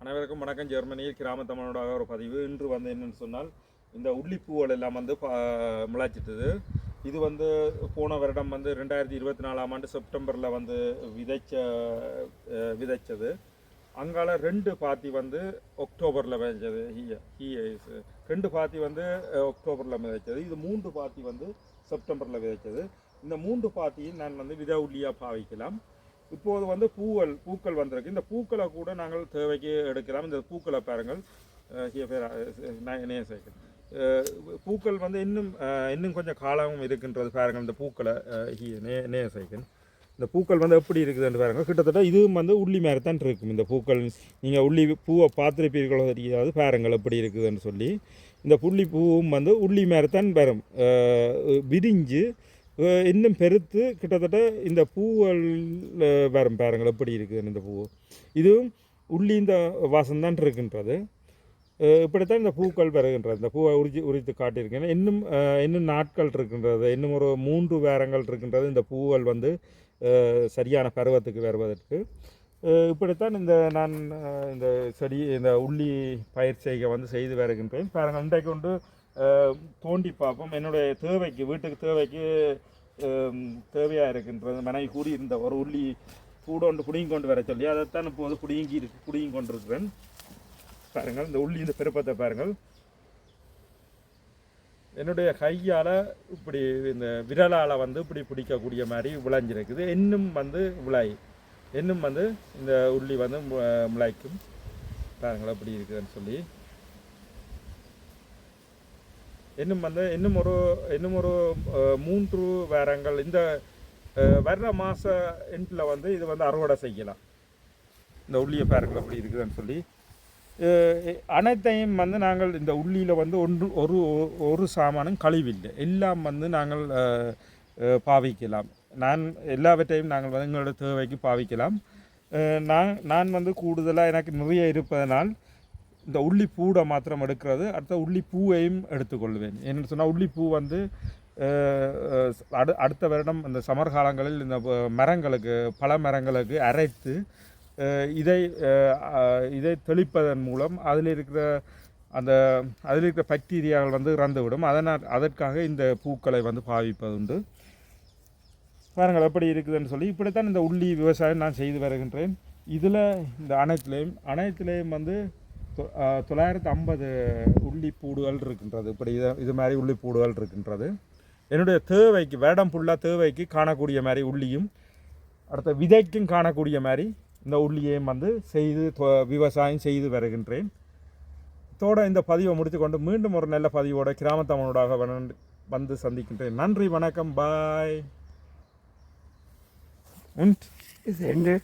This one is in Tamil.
அனைவருக்கும் வணக்கம். ஜெர்மனியில் கிராம ஒரு பதிவு. இன்று வந்து என்னன்னு சொன்னால் இந்த உள்ளிப்பூவல் எல்லாம் வந்து பா- முளைச்சிட்டுது. இது வந்து போன வருடம் வந்து ரெண்டாயிரத்தி இருபத்தி நாலாம் ஆண்டு செப்டம்பரில் வந்து விதைச்ச விதைச்சது. அங்கால ரெண்டு பாத்தி வந்து அக்டோபரில் விதைச்சது. ஹீய ரெண்டு பாத்தி வந்து அக்டோபரில் விதைச்சது. இது மூன்று பாத்தி வந்து செப்டம்பரில் விதைச்சது. இந்த மூன்று பாத்தியும் நான் வந்து வித உள்ளியாக பாவிக்கலாம். இப்போது வந்து பூவல் பூக்கள் வந்திருக்கு. இந்த பூக்களை கூட நாங்கள் தேவைக்கு எடுக்கலாம். இந்த பூக்களை பாருங்கள். அஹ் பூக்கள் வந்து இன்னும் இன்னும் கொஞ்சம் காலமும் இருக்கின்றது பாருங்கள். இந்த பூக்களை அஹ் நே நேசைகள் இந்த பூக்கள் வந்து எப்படி இருக்குதுன்னு பாருங்கள். கிட்டத்தட்ட இதுவும் வந்து உள்ளி மாதிரி தான் இருக்கும். இந்த பூக்கள் நீங்கள் உள்ளி பூவை பார்த்துருப்பீர்களோ தெரியாது. பாருங்கள் எப்படி இருக்குதுன்னு சொல்லி. இந்த புள்ளி பூவும் வந்து உள்ளி மாதிரி தான் வரும். விரிஞ்சு இன்னும் பெருத்து கிட்டத்தட்ட இந்த பூவல் அஹ் வரும் பாருங்கள் எப்படி இருக்குதுன்னு இந்த பூ. இதுவும் உள்ளி இந்த வாசம்தான் இருக்கின்றது. இப்படித்தான் இந்த பூக்கள் பெறுகின்றது இந்த பூவை உரிச்சு உரித்து காட்டியிருக்கேன். இன்னும் இன்னும் நாட்கள் இருக்கின்றது. இன்னும் ஒரு மூன்று வேரங்கள் இருக்கின்றது இந்த பூக்கள் வந்து சரியான பருவத்துக்கு வருவதற்கு. இப்படித்தான் இந்த நான் இந்த செடி இந்த உள்ளி பயிர் செய்கை வந்து செய்து வருகின்றேன். பாருங்கள் இன்றைக்கு கொண்டு தோண்டி பார்ப்போம். என்னுடைய தேவைக்கு வீட்டுக்கு தேவைக்கு தேவையாக இருக்கின்றது மனைவி கூடி இருந்த ஒரு உள்ளி கூட ஒன்று புடிங்கி கொண்டு வர சொல்லி அதைத்தான் இப்போது புடிங்கி இருக்கு புடிங்கி கொண்டிருக்கிறேன். பாருங்கள் இந்த உள்ளி இந்த பிறப்பத்தை பாருங்கள். என்னுடைய கையால் இப்படி இந்த விரலால் வந்து இப்படி பிடிக்கக்கூடிய மாதிரி விளைஞ்சிருக்குது. இன்னும் வந்து விளை இன்னும் வந்து இந்த உள்ளி வந்து மு- முளைக்கும். பாருங்கள் இப்படி இருக்குதுன்னு சொல்லி. இன்னும் வந்து இன்னும் ஒரு இன்னும் ஒரு மூன்று வாரங்கள் இந்த வர்ற மாத எண்டில் வந்து இது வந்து அறுவடை செய்யலாம். இந்த உள்ளிய பேரங்கள் அப்படி இருக்குதுன்னு சொல்லி. அனைத்தையும் வந்து நாங்கள் இந்த உள்ளியில் வந்து ஒன்று ஒரு ஒரு சாமானும் கழிவில்லை. எல்லாம் வந்து நாங்கள் பாவிக்கலாம். நான் எல்லாவற்றையும் நாங்கள் வந்து எங்களோட தேவைக்கு பாவிக்கலாம். நான் நான் வந்து கூடுதலாக எனக்கு நிறைய இருப்பதனால் இந்த உள்ளி பூடை மாத்திரம் எடுக்கிறது. அடுத்த உள்ளி பூவையும் எடுத்துக்கொள்வேன். என்னென்னு சொன்னால் உள்ளி பூ வந்து அடு அடுத்த வருடம் இந்த சமர் காலங்களில் இந்த மரங்களுக்கு பல மரங்களுக்கு அரைத்து இதை இதை தெளிப்பதன் மூலம் அதில் இருக்கிற அந்த அதில் இருக்கிற பாக்டீரியாக்கள் வந்து இறந்துவிடும். அதனால் அதற்காக இந்த பூக்களை வந்து பாவிப்பது உண்டு. பாருங்கள் எப்படி இருக்குதுன்னு சொல்லி. இப்படித்தான் இந்த உள்ளி விவசாயம் நான் செய்து வருகின்றேன். இதில் இந்த அனைத்துலேயும் அனைத்துலேயும் வந்து தொள்ளாயிரத்து ஐம்பது உள்ளிப்பூடுகள் இருக்கின்றது. இப்படி இது இது மாதிரி உள்ளிப்பூடுகள் இருக்கின்றது. என்னுடைய தேவைக்கு வேடம் ஃபுல்லாக தேவைக்கு காணக்கூடிய மாதிரி உள்ளியும் அடுத்த விதைக்கும் காணக்கூடிய மாதிரி இந்த உள்ளியையும் வந்து செய்து தொ- விவசாயம் செய்து வருகின்றேன். இதோட இந்த பதிவை முடித்துக்கொண்டு மீண்டும் ஒரு நல்ல பதிவோட கிராமத்தமனோடாக வந்து- வந்து சந்திக்கின்றேன். நன்றி வணக்கம் பாய். உண்ட்